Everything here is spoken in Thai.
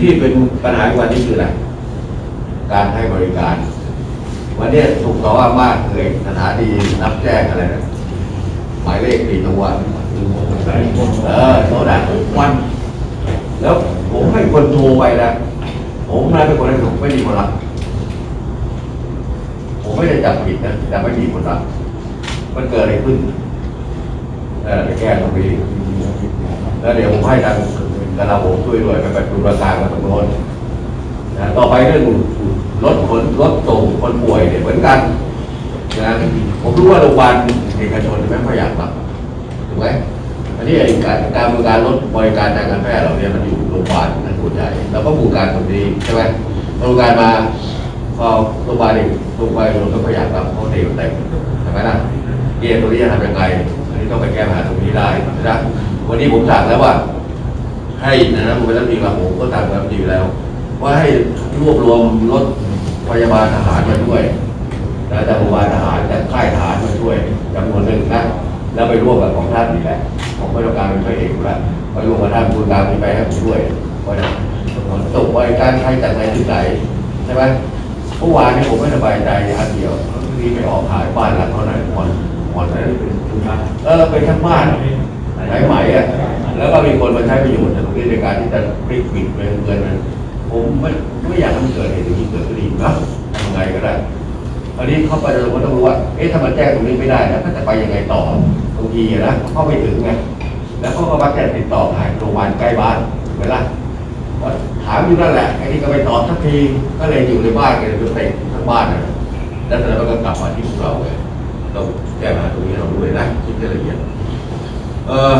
ที่เป็นปัญหาวันนี้คืออะไร การให้บริการ วันนี้ถูกต่อว่ามากเลยสถานีรับแจ้งอะไรนะหมายเลขสี่ตัวเออโทรได้ทุกวัน แล้วผมให้คนโทรไปนะผมนายเป็นคนให้ผมไม่มีคนรับผมไม่ได้จับผิดนะแต่ไม่มีคนรับมันเกิดอะไรขึ้นเออไปแก้ตรงนี้แล้วเดี๋ยวผมให้ทาง กระลาโหมช่วยด้วยไปไปดูประสานกับตำรวจนะต่อไปเรื่องรถขนรถส่งคนป่วยเนี่ยเหมือนกันนะผมรู้ว่าโรงพยาบาลเอกชนไม่ค่อยอยากรับถูกไหมอันนี้ไอ้การการบริการรถบริการทางการแพทย์เราเนี่ยมันอยู่โรงพยาบาลนั่นส่วนใหญ่เราก็บริการตรงนี้ใช่ไหมบริการมาพอโรงพยาบาลเองโรงพยาบาลเราก็ไม่อยากรับเพราเด็กเต็มใช่ไหมล่ะเกณฑ์ตรงนี้จะทำยังไงอันนี้ต้องไปแก้ปัญหาตรงนี้ได้นะวันนี้ผมสั่งแล้วว่า ให้นะผมเป็นรัฐมนตรีมาผมก็สั่งรัฐมนตรีแล้ว ว่าให้รวบรวมรถพยาบาลทหารมาด้วยนะจากโรงพยาบาลทหารจากค่ายทหารมาช่วยจำนวนหนึ่งนะแล้วไปร่วมกับของท่านนี่แหละผมไม่ต้องการเป็นพระเอกแล้วไปร่วมกับท่านคุณการมีไปให้ผมด้วยเพราะฉะนั้นตกบริการใครจากไหนถึงไหนใช่ไหมเมื่อวานนี้ผมไม่สบายใจอันเดียวที่ไปออกขายบ้านหลังเขาหนหมอนหมอนอะไรเออเป็นทั้งบ้านไหนไหมอะแล้วก็มี คนมาใช้ประโยชน์จากตรงนี้ในการที่จะพลิกปิดเงินเงินมันผมไม่ไม่อยากให้มันเกิดเหตุอย่างนี้เกิดขึ้นอีกนะทำไงก็ได้อันนี้เข้าไปเราก็ต้องรู้ว่า เอ๊ะถ้ามันแจ้งตรงนี้ไม่ได้แล้วก็จะไปยังไงต่อบางทีนะเข้าไม่ถึงไงแล้วเขาก็มักจะติดต่อผ่านโรงพยาบาลใกล้บ้านถูกไหมล่ะถามอยู่นั่นแหละไอ้นี่ก็ไปตอบสักทีก็เลยอยู่ในบ้านกันจนเต็มทั้งบ้านนะแล้วแต่แล้วก็กลับมาที่พวกเราเลยต้องแก้ปัญหาตรงนี้เราด้วยนะคิดละเอียดเออ